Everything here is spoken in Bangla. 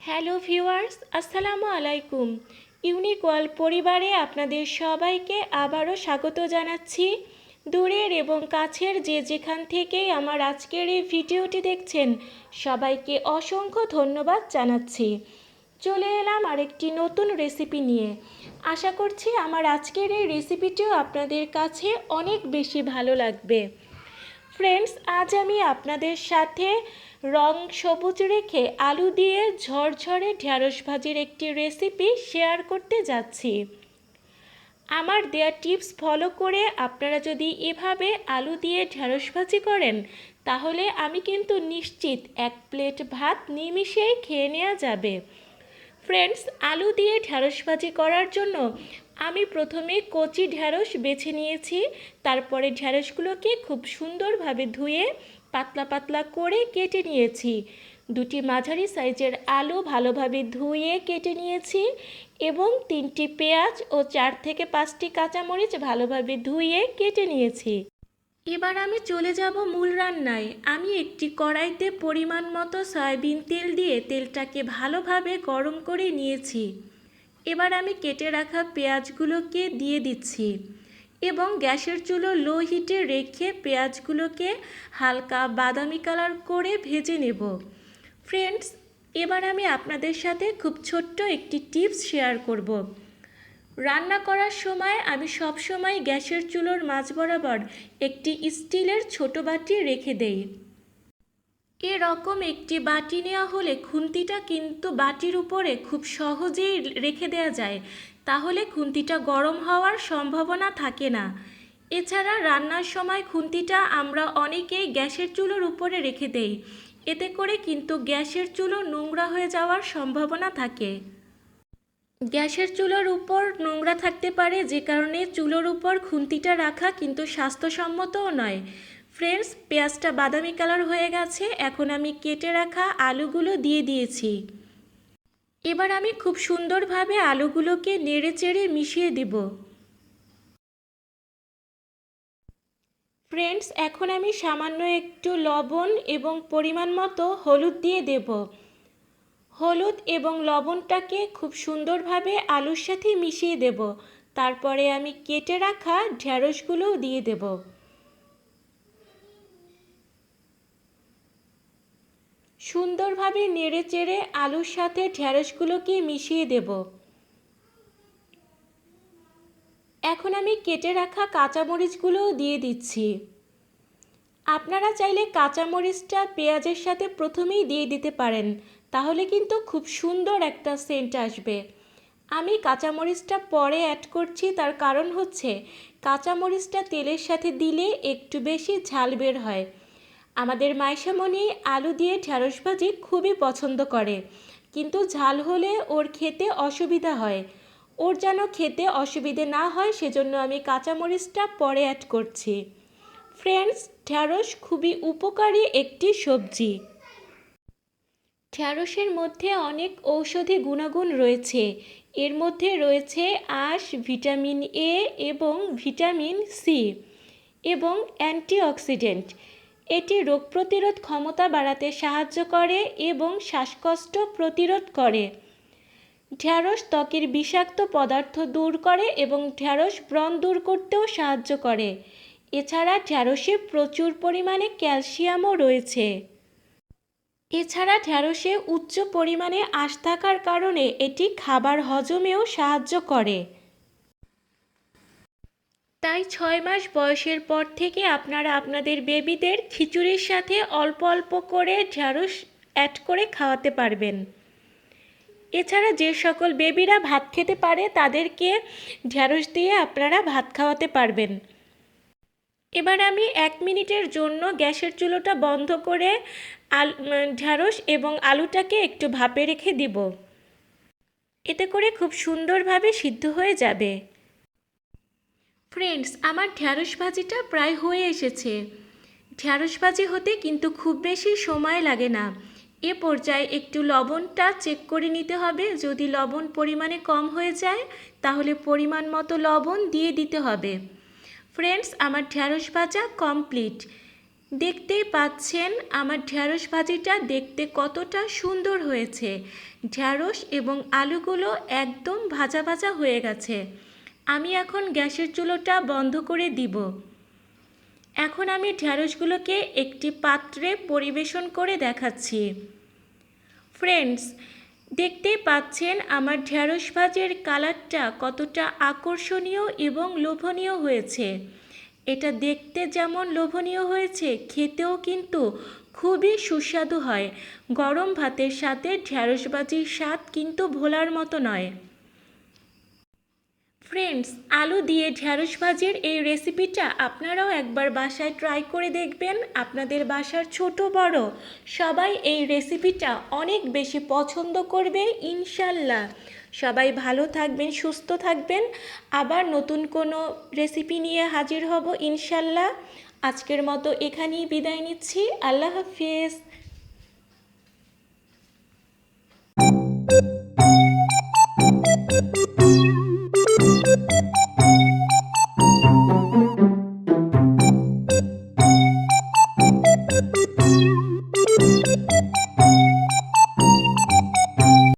হ্যালো ভিউয়ার্স, আসসালামু আলাইকুম। ইউনিক পরিবারে আপনাদের সবাইকে আবারও স্বাগত জানাচ্ছি। দূরের এবং কাছের যে যেখান থেকেই আমার আজকের এই ভিডিওটি দেখছেন, সবাইকে অসংখ্য ধন্যবাদ জানাচ্ছি। চলে এলাম আরেকটি নতুন রেসিপি নিয়ে। আশা করছি আমার আজকের এই রেসিপিটিও আপনাদের কাছে অনেক বেশি ভালো লাগবে। ফ্রেন্ডস আজ আমি আপনাদের সাথে রং সবুজ রেখে আলু দিয়ে ঝরঝরে ঢ্যাঁড়স ভাজির একটি রেসিপি শেয়ার করতে যাচ্ছি। আমার দেয়া টিপস ফলো করে আপনারা যদি এভাবে আলু দিয়ে ঢ্যাঁড়স ভাজি করেন, তাহলে আমি কিন্তু নিশ্চিত এক প্লেট ভাত নিমিষেই খেয়ে নেওয়া যাবে। ফ্রেন্ডস আলু দিয়ে ঢ্যাঁড়স ভাজি করার জন্য আমি প্রথমে কচি ঢ্যাঁড়স বেছে নিয়েছি, তারপরে ঢ্যাঁড়সগুলোকে খুব সুন্দরভাবে ধুয়ে পাতলা পাতলা করে কেটে নিয়েছি। দুটি মাঝারি সাইজের আলু ভালোভাবে ধুয়ে কেটে নিয়েছি এবং তিনটি পেঁয়াজ ও চার থেকে পাঁচটি কাঁচামরিচ ভালোভাবে ধুয়ে কেটে নিয়েছি। এবার আমি চলে যাব মূল রান্নায়। আমি একটি কড়াইতে পরিমাণ মতো সয়াবিন তেল দিয়ে তেলটাকে ভালোভাবে গরম করে নিয়েছি। এবার আমি কেটে রাখা পেঁয়াজগুলোকে দিয়ে দিচ্ছি এবং গ্যাসের চুলো লো হিটে রেখে পেঁয়াজগুলোকে হালকা বাদামি কালার করে ভেজে নেব। ফ্রেন্ডস এবার আমি আপনাদের সাথে খুব ছোট্ট একটি টিপস শেয়ার করব। রান্না করার সময় আমি সব সময় গ্যাসের চুলোর মাঝ বরাবর একটি স্টিলের ছোট বাটি রেখে দেই। এরকম একটি বাটি নেওয়া হলে খুন্তিটা কিন্তু বাটির উপরে খুব সহজেই রেখে দেওয়া যায়। তাহলে খুন্তিটা গরম হওয়ার সম্ভাবনা থাকে না। এছাড়া রান্নার সময় খুন্তিটা আমরা অনেকেই গ্যাসের চুলোর উপরে রেখে দেই। এতে করে কিন্তু গ্যাসের চুলো নোংরা হয়ে যাওয়ার সম্ভাবনা থাকে। গ্যাসের চুলোর উপর নোংরা থাকতে পারে যে কারণে চুলোর উপর খুন্তিটা রাখা কিন্তু স্বাস্থ্যসম্মতও নয়। ফ্রেন্ডস, পেঁয়াজটা বাদামি কালার হয়ে গেছে, এখন আমি কেটে রাখা আলুগুলো দিয়ে দিয়েছি। এবার আমি খুব সুন্দরভাবে আলুগুলোকে নেড়ে চেড়ে মিশিয়ে দেব। ফ্রেন্ডস, এখন আমি সামান্য একটু লবণ এবং পরিমাণ মতো হলুদ দিয়ে দেব। হলুদ এবং লবণটাকে খুব সুন্দরভাবে আলুর সাথে মিশিয়ে দেব। তারপরে আমি কেটে রাখা ঢ্যাঁড়সগুলোও দিয়ে দেব। সুন্দরভাবে নেড়ে চেড়ে আলুর সাথে ঢ্যাঁড়সগুলোকে মিশিয়ে দেব। এখন আমি কেটে রাখা কাঁচামরিচগুলোও দিয়ে দিচ্ছি। আপনারা চাইলে কাঁচামরিচটা পেঁয়াজের সাথে প্রথমেই দিয়ে দিতে পারেন, তাহলে কিন্তু খুব সুন্দর একটা সেন্ট আসবে। আমি কাঁচামরিচটা পরে অ্যাড করছি, তার কারণ হচ্ছে কাঁচামরিচটা তেলের সাথে দিলে একটু বেশি ঝাল বের হয়। আমাদের মাইশামণি আলু দিয়ে ঢ্যাঁড়স ভাজি খুবই পছন্দ করে। কিন্তু ঝাল হলে ওর খেতে অসুবিধা হয়। ওর যেন খেতে অসুবিধে না হয় সেজন্য আমি কাঁচামরিচটা পরে অ্যাড করছি। ফ্রেন্ডস ঢ্যাঁড়স খুবই উপকারী একটি সবজি। ঢ্যাঁড়সের মধ্যে অনেক ঔষধি গুণাগুণ রয়েছে। এর মধ্যে রয়েছে আঁশ, ভিটামিন এ এবং ভিটামিন সি এবং অ্যান্টিঅক্সিডেন্ট। এটি রোগ প্রতিরোধ ক্ষমতা বাড়াতে সাহায্য করে এবং শ্বাসকষ্ট প্রতিরোধ করে। ঢ্যাঁড়স ত্বকের বিষাক্ত পদার্থ দূর করে এবং ঢ্যাঁড়স ব্রণ দূর করতেও সাহায্য করে। এছাড়া ঢ্যাঁড়সে প্রচুর পরিমাণে ক্যালসিয়ামও রয়েছে। এছাড়া ঢ্যাঁড়সে উচ্চ পরিমাণে আঁশ থাকার কারণে এটি খাবার হজমেও সাহায্য করে। তাই ছয় মাস বয়সের পর থেকে আপনারা আপনাদের বেবিদের খিচুড়ির সাথে অল্প অল্প করে ঢ্যাঁড়স অ্যাড করে খাওয়াতে পারবেন। এছাড়া যে সকল বেবিরা ভাত খেতে পারে, তাদেরকে ঢ্যাঁড়স দিয়ে আপনারা ভাত খাওয়াতে পারবেন। এবার আমি এক মিনিটের জন্য গ্যাসের চুলোটা বন্ধ করে আল ঢ্যাঁড়স এবং আলুটাকে একটু ভাপে রেখে দিব। এতে করে খুব সুন্দরভাবে সিদ্ধ হয়ে যাবে। ফ্রেন্ডস আমার ঢ্যাঁড়স ভাজিটা প্রায় হয়ে এসেছে। ঢ্যাঁড়স ভাজি হতে কিন্তু খুব বেশি সময় লাগে না। এ পর্যায়ে একটু লবণটা চেক করে নিতে হবে। যদি লবণ পরিমাণে কম হয়ে যায়, তাহলে পরিমাণ মতো লবণ দিয়ে দিতে হবে। ফ্রেন্ডস আমার ঢ্যাঁড়স ভাজা কমপ্লিট দেখতেই পাচ্ছেন, আমার ঢ্যাঁড়স ভাজিটা দেখতে কতটা সুন্দর হয়েছে। ঢ্যাঁড়স এবং আলুগুলো একদম ভাজা ভাজা হয়ে গেছে। আমি এখন গ্যাসের চুলোটা বন্ধ করে দিব। এখন আমি ঢ্যাঁড়সগুলোকে একটি পাত্রে পরিবেশন করে দেখাচ্ছি। ফ্রেন্ডস দেখতেই পাচ্ছেন আমার ঢ্যাঁড়স ভাজের কালারটা কতটা আকর্ষণীয় এবং লোভনীয় হয়েছে। এটা দেখতে যেমন লোভনীয় হয়েছে, খেতেও কিন্তু খুবই সুস্বাদু হয়। গরম ভাতের সাথে ঢ্যাঁড়স ভাজির স্বাদ কিন্তু ভোলার মতো নয়। ফ্রেন্ডস আলু দিয়ে ঢ্যাঁড়স ভাজির এই রেসিপিটা আপনারাও একবার বাসায় ট্রাই করে দেখবেন। আপনাদের বাসার ছোট বড় সবাই এই রেসিপিটা অনেক বেশি পছন্দ করবে ইনশাল্লাহ সবাই ভালো থাকবেন, সুস্থ থাকবেন। আবার নতুন কোনো রেসিপি নিয়ে হাজির হব ইনশাল্লাহ আজকের মতো এখানেই বিদায় নিচ্ছি। আল্লাহ হাফিজ।